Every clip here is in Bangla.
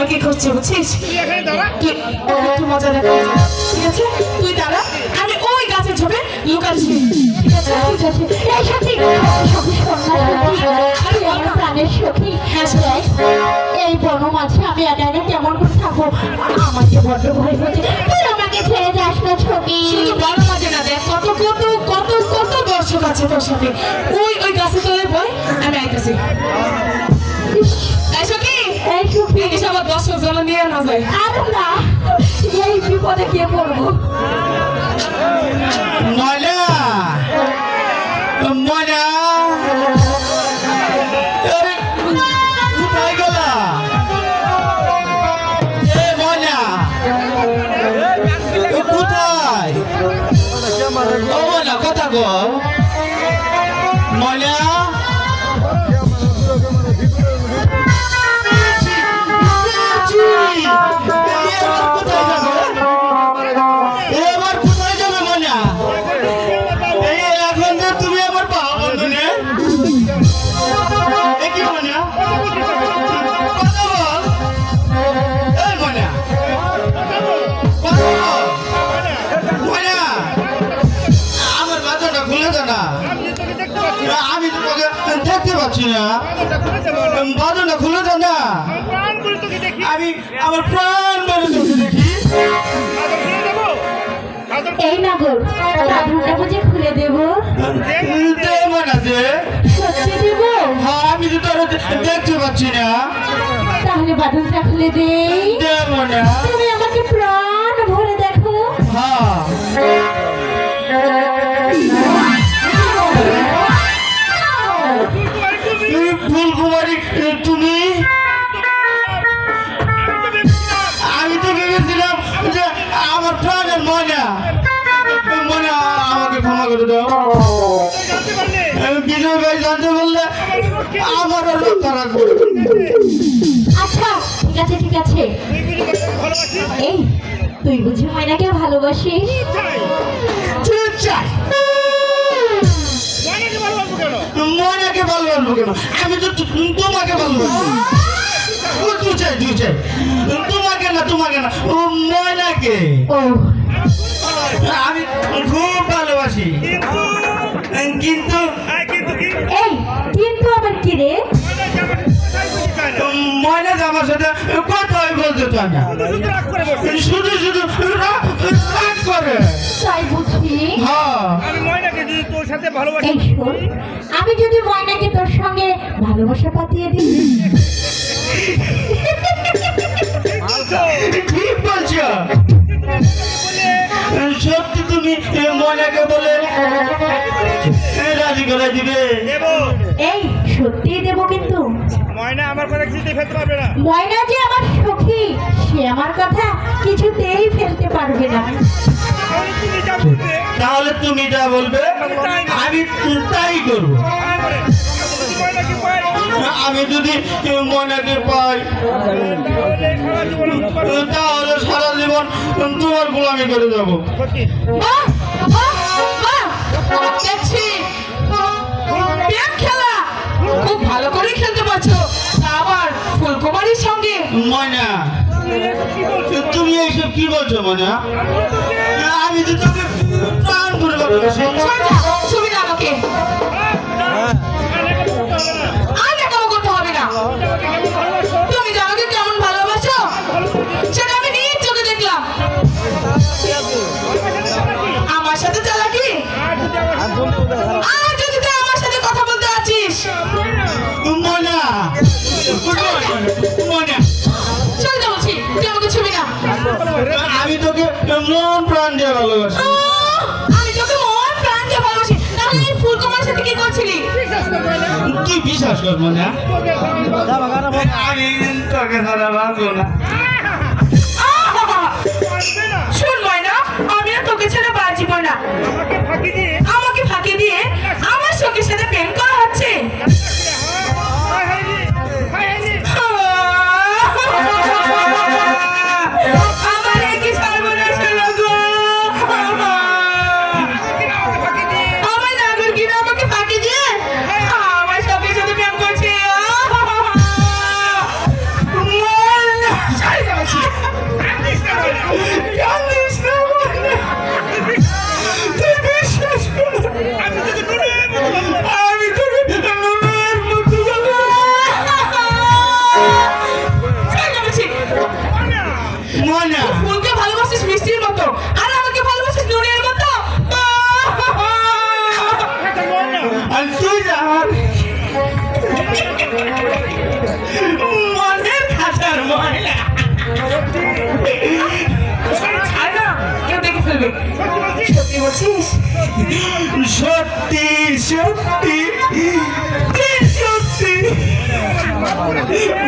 আমাকে খুঁজছে বুঝছিস? তুই এখানে দাঁড়া। একটু মজা দেখা। ঠিক আছে? তুই দাঁড়া। আমি ওই গাছের ঝোপে লুকাচ্ছি। ঠিক আছে? ঠিক আছে এই সখী আমার প্রাণের সখী। হ্যাঁ, এই বন মাঝে আমি একা একা কেমন করে থাকব? আমাকে বড্ড ভয় হচ্ছে তুই আমাকে ছেড়ে যাস না সখী। শুধু বড় মাঝে না দেখ কত কত কত কত দর্শক আছে তোর সাথে। ওই ওই গাছের তলে বই আমি আইতেছি। এই সখী দেখিস আমার দর্শক জন নিয়ে না যায় আর না এই বিপদে কে পড়ব ময়না ময়না আরে কোথায় গেলা এ ময়না এ কোথায় ও ময়না কথা গো ময়না পাচ্ছি না বাজারটা খুলে দে না। আমি আমার প্রাণ মেরে তোকে দেখি। এই নাগর বাঁধনটা বুঝে খুলে দেবো? সত্যি হ্যাঁ আমি তো তোর দেখতে পাচ্ছি না। তাহলে বাঁধনটা খুলে দেই। মনে জানতে বললে আমার রক্ষা আচ্ছা ঠিক আছে ঠিক আছে। এই তুই বুঝি ময়নাকে ভালোবাসিস? ময়নাকে ভালোবাসবো কেন? আমি তো তোমাকে ভালোবাসবো ও, তুই চাই তুই চাই। তোমাকে না তোমাকে না। ও ময়নাকে। ও। আমি খুব না। শুধু শুধু রাগ করে। তাই বুঝি। হ্যাঁ। আমি ময়নাকে যদি তোর সাথে ভালোবাসি আমি যদি ময়নাকে তোর সঙ্গে ভালোবাসা পাতিয়ে দিই। ঠিক বলছো। সত্যি তুমি ময়নাকে বলে রাজি করে দিবে। এই সত্যি দেব কিন্তু। ময়না আমার কথা কিছুতেই ফেলতে পারবে না। ময়না যে আমার কথা কিছুতেই ফেলতে পারবে না। তাহলে তুমি যা বলবে আমি তাই করব। আমি যদি ময়নাকে পাই তাহলে সারা জীবন তোমার গোলামি করে যাব। খুব ভালো করে খেলতে পারছ। আবার ফুলকুমারীর সঙ্গে? ময়না। তুমি এসব কি বলছো তুমি এইসব কি বলছো ময়না আমি তো তোকে প্রাণ করে না। আমাকে ময়নাকে বলতে হবে তুই বিশ্বাস কর ময়না তোকে আমি তোকে ছাড়া না।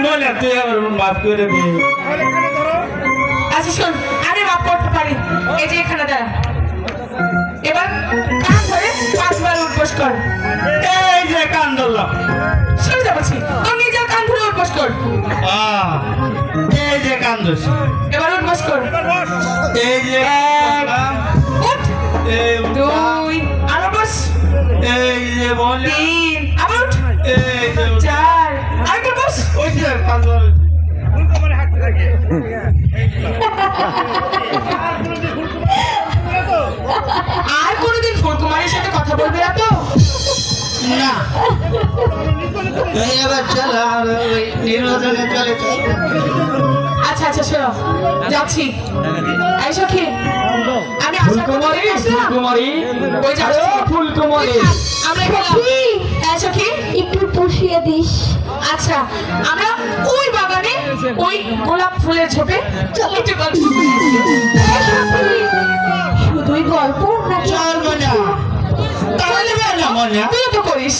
বলে তুই আমার মাফ আচ্ছা শোন আমি মাফ করতে এবার কান ধরে পাঁচবার উঠবস কর। এই যে কান ধরলাম। সরে যাচ্ছি তোর নিজের কান ধরে উঠবস এবার উঠবস কর। এই যে বললাম, তিন আবার উঠ। চার আরেকবার বস। ওই যে পাঁচবার ফুলকো মানে হাঁটতে থাকে আর কোনোদিন ফুলকুমারের সাথে কথা বলবে না তো? না। এবার চল আর ওই নির্বাচনে চল। আচ্ছা আচ্ছা শোনো। যাচ্ছি। এই সখী আমি আসলাম ফুলকুমারী ওই যাচ্ছি ফুলকুমারী। আমরা গেলাম সখী, হ্যাঁ সখী? একটু পুষিয়ে দিস। আচ্ছা আমরা ওই বাগানে ওই গোলাপ ফুলের ঝোপে একটু গল্প শুধুই গল্প নাকি চল মনা। তাহলে না মনা। তুইও তো করিস।